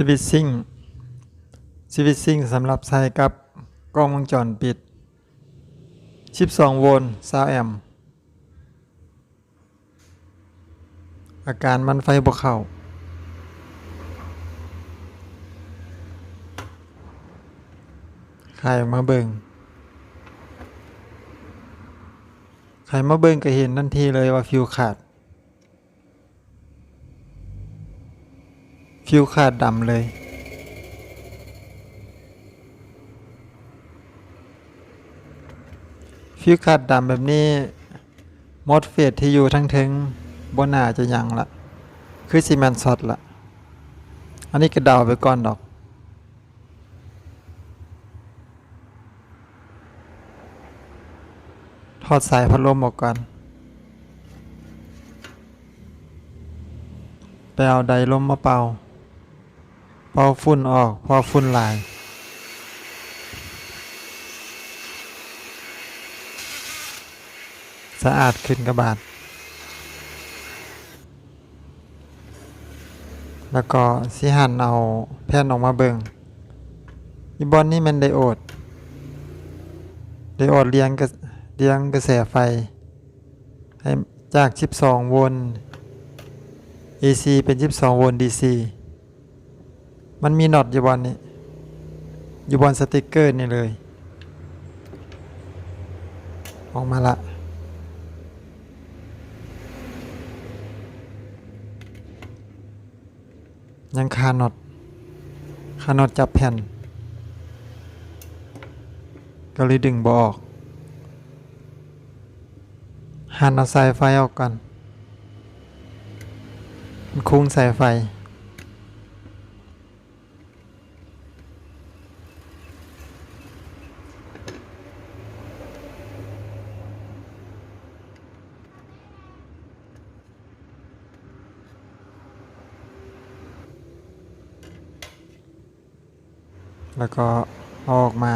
สวิตซิ่งสวิตซิ่งสำหรับใช้กับกล้องวงจรปิด 12 โวลต์20แอมป์อาการมันไฟบ่เข้าใครมาเบิงใครมาเบิงก็เห็นทันทีเลยว่าฟิวขาด ฟิวขาดดำเลยฟิวขาดดำแบบนี้มดเฟสที่อยู่ทั้งถึงบนหน้าจะยังละคือซีเมนต์สดละอันนี้ก็เดาไปก่อนดอกถอดสายพัดลมออกก่อนไปเอาไดลมมาเป่า ป่าฝุ่นออก พอฝุ่นหลาย สะอาดขึ้นกระบาด แล้วก็สิหันเอาแผ่นออกมาเบิงอีบอนนี่มันไดโอด ไดโอดเลี้ยงกระเลี้ยงกระแสไฟ ให้จาก 12 โวลต์ AC เป็น 12 โวลต์ DC มันมีน็อตอยู่บอนนี้ อยู่บนสติกเกอร์นี่เลย ออกมาละยังคาน็อตคาน็อตจับแผ่น ก็เลยดึงบออกหันเอาสายไฟออกก่อนมันคุ้งสายไฟ แล้วก็ออกมา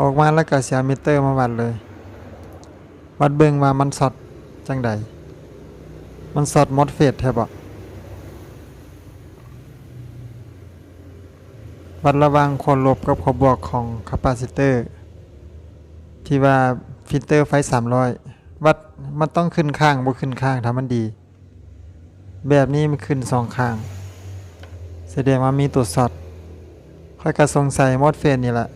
ออกมาแล้วก็เสียมิเตอร์มาวัดเลย วัดเบิ่งว่ามันสอดจังใดมันสอดมดเฟสแทบบ่วัดระว่างควรลบกับควรบวกของคาปาซิเตอร์ ที่ว่าฟิลเตอร์ไฟ 300 วัดมันต้องขึ้นข้างบ่ขึ้นข้างถ้ามันดี แบบนี้มันขึ้นสองข้าง แสดงว่ามีตัวสอดค่อยกระสงสัยมดเฟสนี่แหละ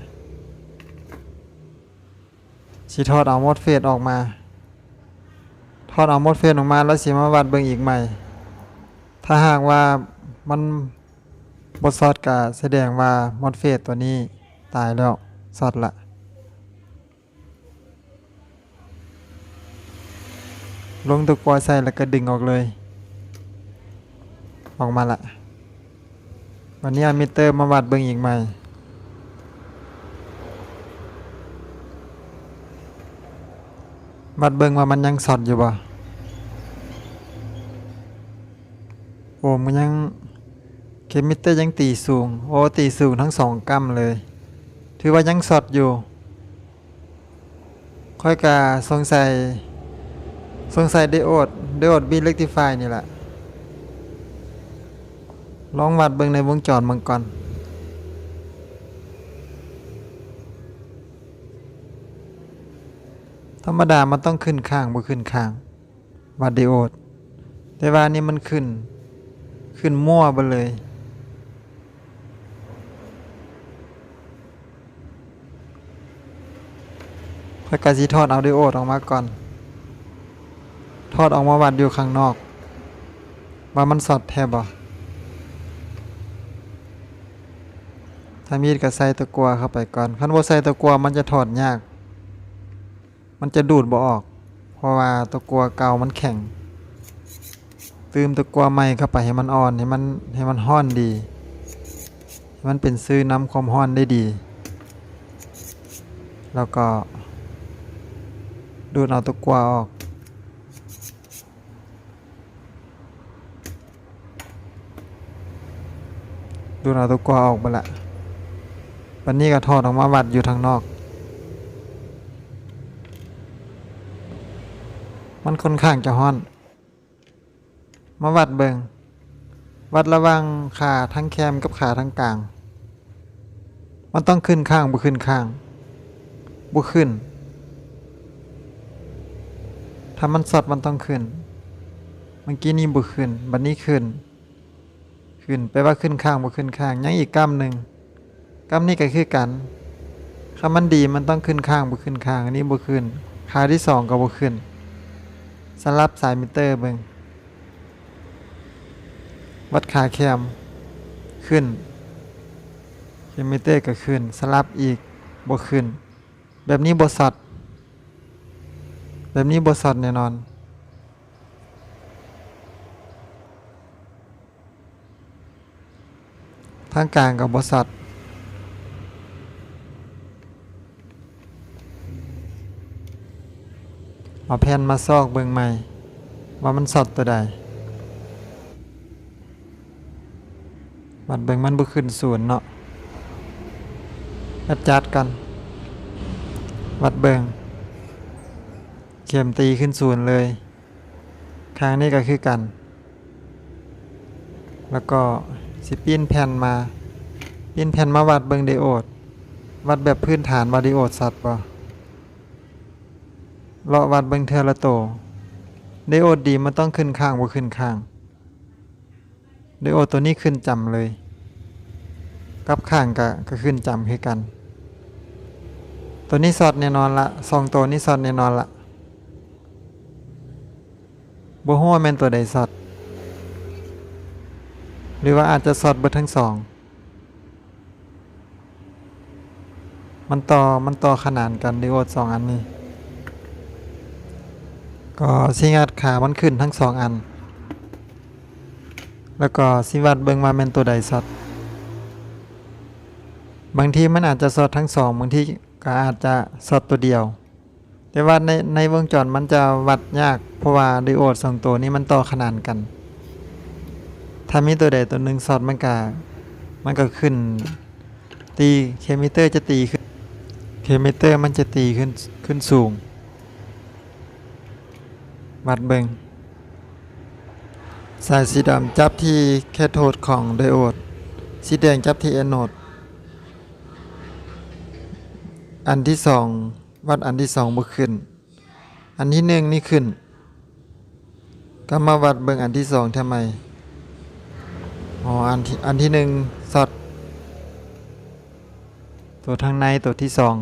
สิทอดเอามดเฟสออกมา ทอดเอามดเฟสออกมาแล้วสิมาวัดเบิ่งอีกใหม่ ถ้าหากว่ามันบดสอดก็แสดงว่ามดเฟสตัวนี้ตายแล้วสอดละลงตะกวใส่แล้วก็ดึงออกเลย ออกมาละ วันนี้มิเตอร์มาวัดเบิ่งอีกใหม่วัดเบิ่งว่ามันยังสอดอยู่บ่โอ้มันยังเคมมิเตอร์ยังตีสูง โอ้ตีสูงทั้งสองกัมเลย ถือว่ายังสอดอยู่ ค่อยกาสงสัยสงสัยไดโอดไดโอดบีเล็กติฟายนี่แหละ ลองวัดเบิ่งในวงจรมังก่อนธรรมดามันต้องขึ้นข้างบ่ขึ้นข้าง วัดไดโอด แต่ว่านี่มันขึ้น ขึ้นมั่วไปเลยค่อยกะสิทอดเอาไดโอดออกมาก่อน ทอดออกมาวัดอยู่ข้างนอก ว่ามันสอดแทบบ่ ถ้ามีดก็ใส่ตะกัวเข้าไปก่อนคันบ่ใส่ตะกัวมันจะถอดยาก มันจะดูดบ่ออก เพราะว่าตะกัวเก่ามันแข็งตืมตะกัวใหม่เข้าไปให้มันอ่อนให้มันให้มันห้อนดีมันเป็นซื้อน้ำความห้อนได้ดี แล้วก็ ดูดเอาตะกัวออก ดูดเอาตะกัวออกไปละ วันนี้ก็ถอดออกมาวัดอยู่ทางนอก มันค่อนข้างจะห้อน มาวัดเบิง วัดระว่างขาทั้งแคมกับขาทั้งกลาง มันต้องขึ้นข้างบ่ขึ้นข้างบ่ขึ้น ถ้ามันสดมันต้องขึ้น เมื่อกี้นี้บ่ขึ้น บัดนี้ขึ้น ขึ้นไปลว่าขึ้นข้างบ่ขึ้นข้าง ยังอีกกล้ามหนึ่ง กล้ามนี้ก็คือกันถ้ามันดีมันต้องขึ้นข้างบ่ขึ้นข้างอันนี้บ่ขึ้นขาที่สองก็บ่ขึ้นสลับสายมิเตอร์เบิ่งวัดขาแคมขึ้นเคมิเตอร์ก็ขึ้น สลับอีกบ่ขึ้น แบบนี้บ่สอดแบบนี้บ่สอดแน่นอน ทางกลางกับบริษัท เอาแผ่นมาซอกเบิ่งใหม่ ว่ามันสอดตัวใดบัดเบิ่งมันบ่ขึ้นศูนย์เนาะจัดจัดกันวัดเบิ่งเข็มตีขึ้นศูนย์เลยข้างนี้ก็คือกัน แล้วก็สิปีนแผ่นมาปีนแผ่นมาวัดเบิงไดโอด วัดแบบพื้นฐานว่าไดโอดสัตว์บ่ เลาะวัดเบิงเทอละโต ไดโอดดีมันต้องขึ้นข้างบ่ขึ้นข้าง ไดโอดตัวนี้ขึ้นจำเลย กับข้างก็ก็ขึ้นจำคือกัน ตัวนี้สอดแน่นอนละสองตัวนี้สอดแน่นอนละบ่ฮู้ว่าแม่นตัวใดสอด หรือว่าอาจจะสอดเบิดทั้งสอง มันต่อมันต่อขนานกันดิโอดสองอันนี้ ก็สิงัดขามันขึ้นทั้งสองอัน แล้วก็สิวัดเบิ่งว่าแม่นตัวใดสอดบางทีมันอาจจะสอดทั้งสองบางทีก็อาจจะสอดตัวเดียว แต่ว่าในในวงจรมันจะวัดยากเพราะว่าดิโอดสองตัวนี้มันต่อขนานกัน ถ้ามีตัวใดตัวหนึ่งสอดมันก็มันก็ขึ้น ตีเคมิเตอร์จะตีขึ้นเคมิเตอร์มันจะตีขึ้นขึ้นสูง วัดเบิงสายสีดำจับที่แคโทดของไดโอด สีแดงจับที่แอนโนดอันที่สองวัดอันที่สองบ่ขึ้น อันที่หนึ่งนี่ขึ้น ก็มาวัดเบิงอันที่สองทำไม อ๋อ อันที่อันที่หนึ่งสอด ตัวทางในตัวที่สอง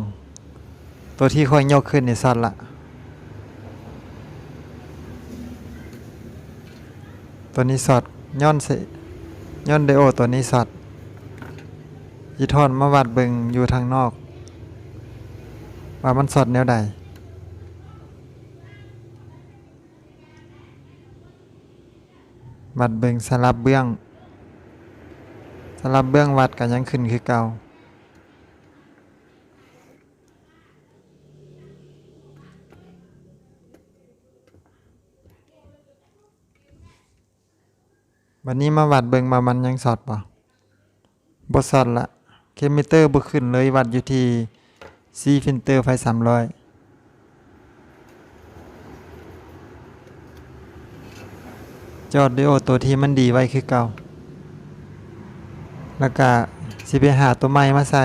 ตัวที่ค่อยยกขึ้นเนี่ยสอดละ ตัวนี้สอดย้อนเสย้อนไดโอตัวนี้สอดยีทอนมาวัดเบิงอยู่ทางนอก ว่ามันสอดแนวใดวัดเบิงสลับเบื้องสำหรับเบื้องวัดก็ยังขึ้นคือเก่า วันนี้มาวัดเบิงมามันยังสอดป่ะบสอดละเคมิเตอร์บ่ขึ้นเลยวัดอยู่ที่ซีฟินเตอร์ไฟสามร้อยจอดดิโอตัวที่มันดีไว้คือเก่า แล้วก็สิไปหาตัวใหม่มาใส่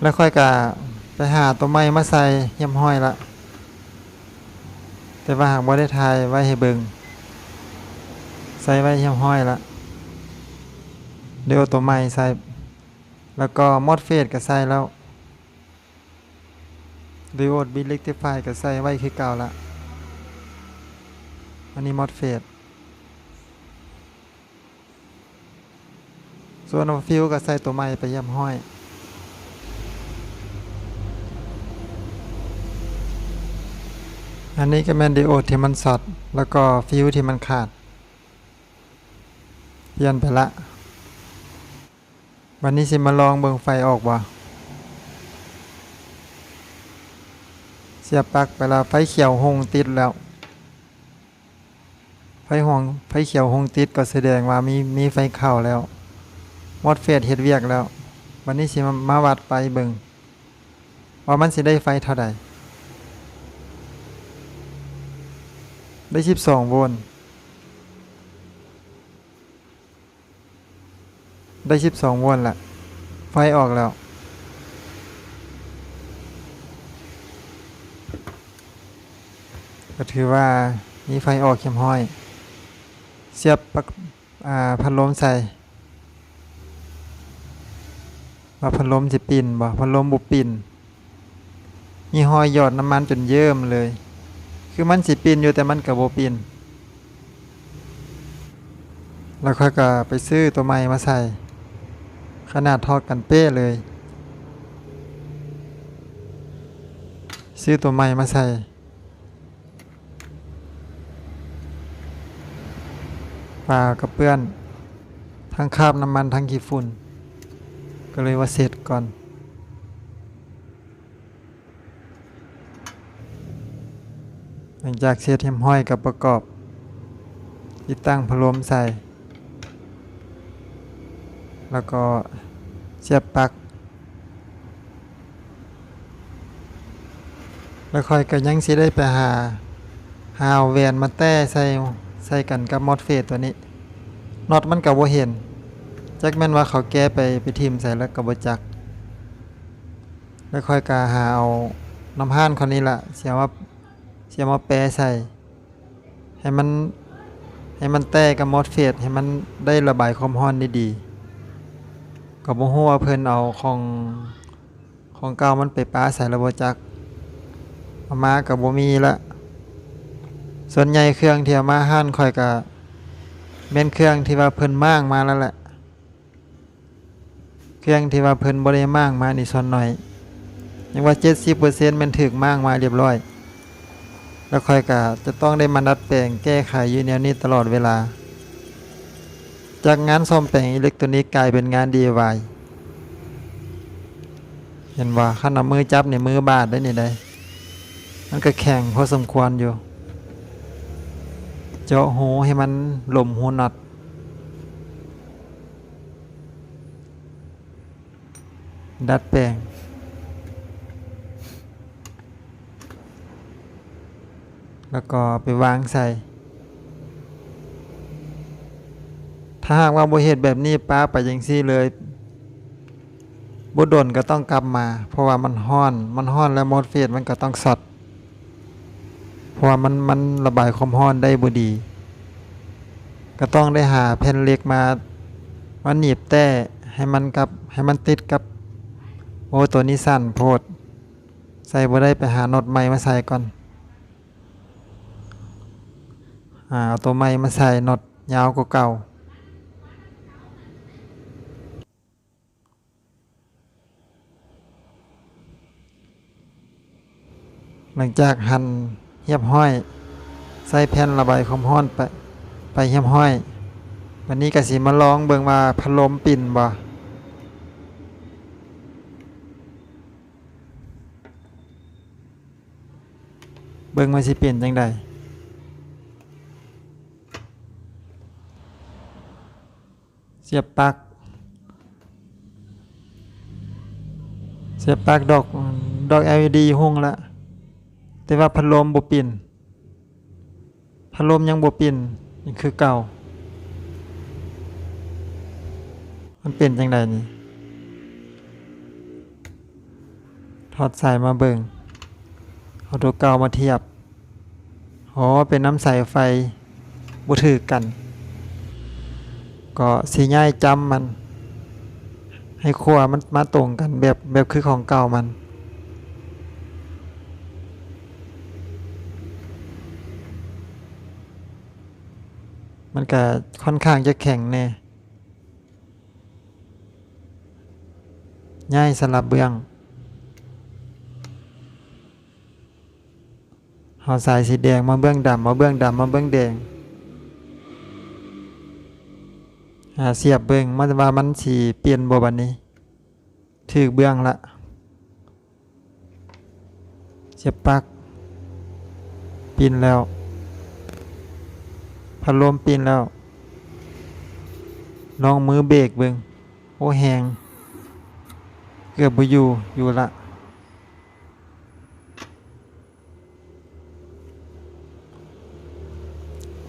แล้วค่อยกะ หาตัวใหม่มาใส่เยี่ยมห้อยละแต่ว่าหากบ่ได้ทายไว้ให้เบิงใส่ไว้เยี่ยมห้อยละเดี๋ยวตัวใหม่ใส่ แล้วก็มอดเฟสก็ใส่แล้วดิโอดบิลิกติฟายก็ใส่ไว้คือเก่าละอันนี้มอดเฟสส่วนฟิวก็ใส่ตัวใหม่ไปเยี่ยมห้อย อันนี้ก็แมนดิโอดที่มันสอด แล้วก็ฟิวที่มันขาด เปลี่ยนไปละ วันนี้สิมาลองเบิงไฟออกบ่เสียบปลั๊กไปล้วไฟเขียวหงติดแล้ว ไฟหงไฟเขียวหงติดก็แสดงว่ามีมีไฟเข้าแล้ว มอดเฟสเฮ็ดเวียกแล้ว วันนี้สิมามาวัดไปเบิงว่ามันสิได้ไฟเท่าใด ได้สิบสองโวลต์ได้สิบสองโวลต์ละไฟออกแล้ว ก็ถือว่ามีไฟออกเข็มห้อย เสียบปักอ่าพัดลมใส่ว่าพัดลมสิปิ่นบ่พัดลมบุปิ่นมีหอยหยอดน้ำมันจนเยิ้มเลย คือมันสิปิ่นอยู่แต่มันกับโบปิ่นแล้วค่อยก็ไปซื้อตัวใหม่มาใส่ ขนาดทอกันเป้เลย ซื้อตัวใหม่มาใส่ปลากระเปื้อน ทั้งคาบน้ำมันทั้งขี้ฝุ่น ก็เลยว่าเสร็จก่อน หลังจากเสร็จเฮมห้อยกับประกอบ ติดตั้งพัดลมใส่ แล้วก็เสียบปลั๊กแล้วค่อยก็ยังสิได้ไปหาหาเอาแวนมาแต้ใส่ใส่กันกับมอดเฟสตัวนี้น็อตมันก็บ่เห็นจักแม่นว่าเขาแก้ไปไปทิมใส่แล้วก็บ่จัก แล้วค่อยกาหาเอาน้ำห้านคนนี้ละเสียว่า เสียมาแปรใส่ ให้มันให้มันแต้กับมอดเฟสให้มันได้ระบายความร้อนได้ดีก็บ่ฮู้ว่าเพิ่นเอาของของเก่ามันไปป้าใส่แล้วบ่จักเอามาก็บ่มีละส่วนใหญ่เครื่องที่เอามาห้านค่อยก็แม่นเครื่องที่ว่าเพิ่นม่างมาแล้วแหละ เครื่องที่ว่าเพิ่นบ่ได้ม่างมานี่ส่วนน้อยยังว่า 70%มันถึกม่างมาเรียบร้อย แล้วค่อยก็จะต้องได้มาดัดแปลงแก้ไขอยู่แนวนี้ตลอดเวลา จากงานซ่อมแปลงอิเล็กทรอนิกส์กลายเป็นงาน DIY เห็นว่าคันเอามือจับนี่มือบาดได้นี่ได้มันก็แข็งพอสมควรอยู่ เจาะหูให้มันหล่มหูน็อตดัดแปลง แล้วก็ไปวางใส่ ถ้าหากว่าบ่เฮ็ดแบบนี้ป้าไปจังซี่เลยบ่ดนก็ต้องกลับมา เพราะว่ามันฮ้อน มันฮ้อนแล้วมอดเฟสมันก็ต้องสดเพราะว่ามันมันระบายความร้อนได้บ่ดี ก็ต้องได้หาแผ่นเหล็กมามาหนีบแต้ให้มันกับให้มันติดกับโอ้ตัวนี้สั้นโพด ใส่บ่ได้ไปหาน็อตใหม่มาใส่ก่อน อ่าเอาตัวใหม่มาใส่น็อตยาวกว่าเก่าหลังจากหั่นเหียบห้อย ใส่แผ่นระบายความร้อนไปไปเหียบห้อย วันนี้ก็สิมาลองเบิ่งว่าพัดลมปิ่นบ่เบิ่งมันสิเปลี่ยนจังใด สียบปลั๊กเสียบปลั๊กดอกดอก LED หุ่งละแต่ว่าพัดลมบ่ปิ่นพัดลมยังบ่ปิ่นนี่คือเก่า มันเป็นจังใดนี่ถอดสายมาเบิ่งเอาตัวเก่ามาเทียบอ๋อเป็นน้ำใสไฟบ่ถือกัน ก็สีง่ายจำมัน ให้ขั้วมันมาตรงกันแบบแบบคือของเก่ามันมันก็ค่อนข้างจะแข็งแน่ง่ายสลับเบื้องเอาสายสีแดงมาเบื้องดำมาเบื้องดำมาเบื้องแดงหา เสียบเบื้องมันว่ามันสีเปลี่ยนบบันนี้ถือเบื้องละเสียบปลักปีนแล้วพัดลมปีนแล้วลองมือเบรกเบื้องโอ้แหงเกือบบ่อยู่อยู่ละ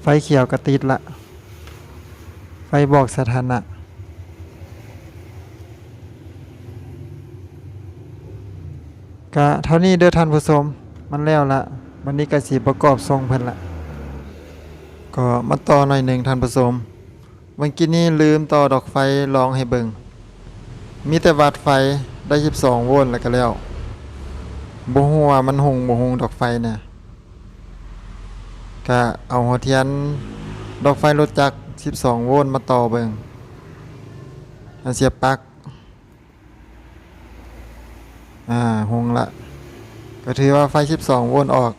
ไฟเขียวก็ติดละ ไฟบอกสถานะก็เท่านี้เด้อท่านผู้ชมมันแล้วละวันนี้ก็สิประกอบทรงเพิ่นละก็มาต่อหน่อยหนึ่งท่านผู้ชมเมื่อกี้นี้ลืมต่อดอกไฟลองให้เบิงมีแต่วัดไฟได้12โวลต์แล้วก็แล้วบ่ฮู้ว่ามันหงบ่หงดอกไฟเนี่ยก็เอาหัวเทียนดอกไฟรถจักร 12 โวลต์มาต่อเบิงอันเสียบปลั๊กอ่าหงละ ก็ถือว่าไฟ 12 โวลต์ออก